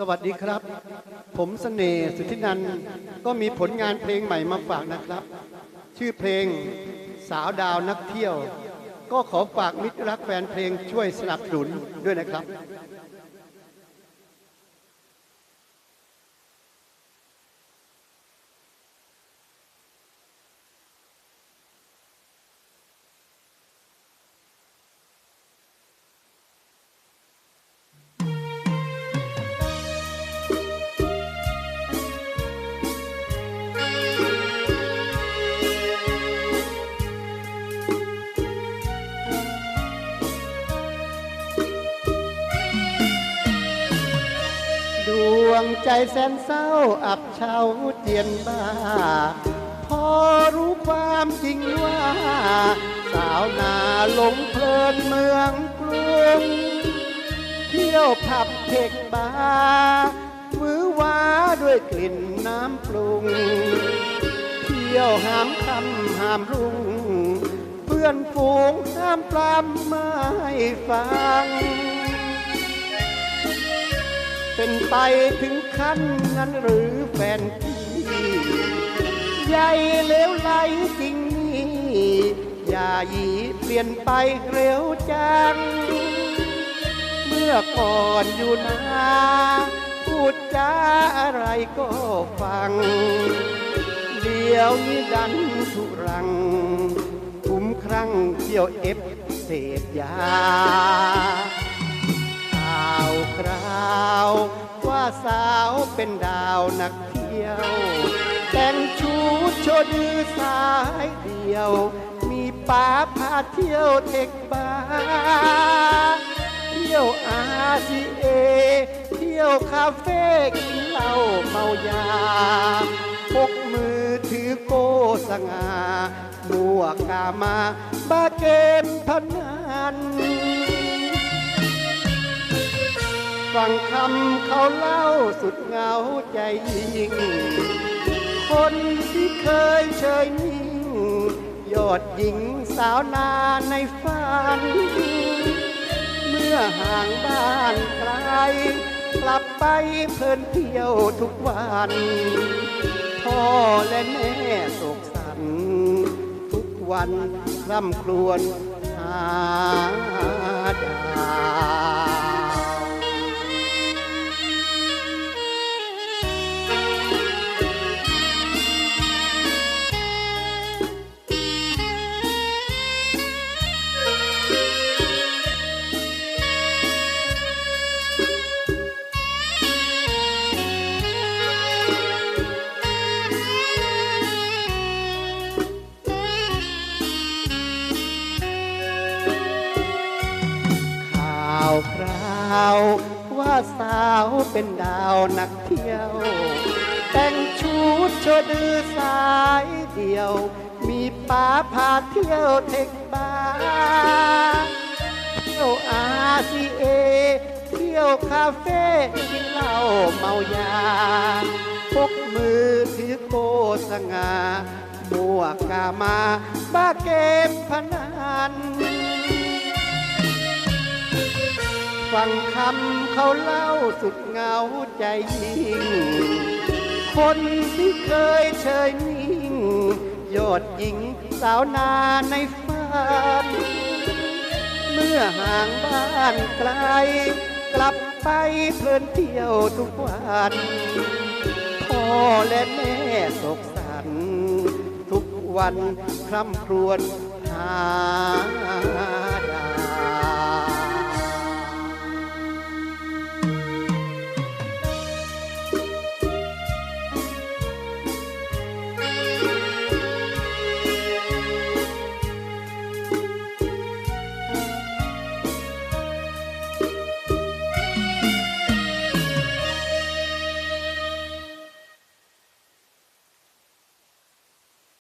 สวัสดีครับ ผมเสน่ห์สุทธินันก็มีผลงานเพลงใหม่มาฝากนะครับ ชื่อเพลงสาวดาวนักเที่ยว ก็ขอฝากมิตรรักแฟนเพลงช่วยสนับสนุนด้วยนะครับ วงใจแสนเศร้าอับเฉาเจียนบ้า พอรู้ความจริงว่า สาวนาหลงเพลินเมืองกรุงเที่ยวผับเทคบาร์มือว้าด้วยกลิ่นน้ำปรุง เที่ยวหามคำหามรุง เพื่อนฝูงห้ามปรามไม่ฟัง เป็นไปถึงขั้นนั้นหรือแฟนพี่ใหญ่เลวไหลจริงนี่อย่าหยีเปลี่ยนไปเร็วจัง เมื่อก่อนอยู่นาพูดจาอะไรก็ฟัง เดี๋ยวนี้ดันทุรัง คุ้มครั่งเที่ยวเอฟเสพยา สาวเป็นดาวนักเที่ยว แต่งชุดโชดือสายเดียว มีป้าพาเที่ยวเทคบาร์เที่ยวอาซีเอ เที่ยวคาเฟ่กินเหล้าเมายาพกมือถือโกสง่ามัวกามาบาเกมพนัน ฟังคำเขาเล่าสุดเหงาใจยิ่ง คนที่เคยเชยนิ่ง ยอดหญิงสาวนาในฝัน เมื่อห่างบ้านไกล กลับไปเพลินเที่ยวทุกวัน พ่อและแม่โศกสัน ทุกวันร่ำครวญหาดาาวว่าสาวเป็นดาวนักเที่ยว แต่งชุดโชดือสายเดียว มีป้าพาเที่ยวเทคบาเที่ยวอาซีเอเที่ยวคาเฟ่กินเหล้าเมายาพกมือถือโกสง่ามัวกามาบ้าเกมพนัน ฟังคำเขาเล่าสุดเงาใจยิ่ง คนที่เคยเชยนิ่ง ยอดหญิงสาวนาในฝัน เมื่อห่างบ้านไกล กลับไปเพลินเที่ยวทุกวันพ่อและแม่โศกสัน ทุกวันคร่ำครวญหา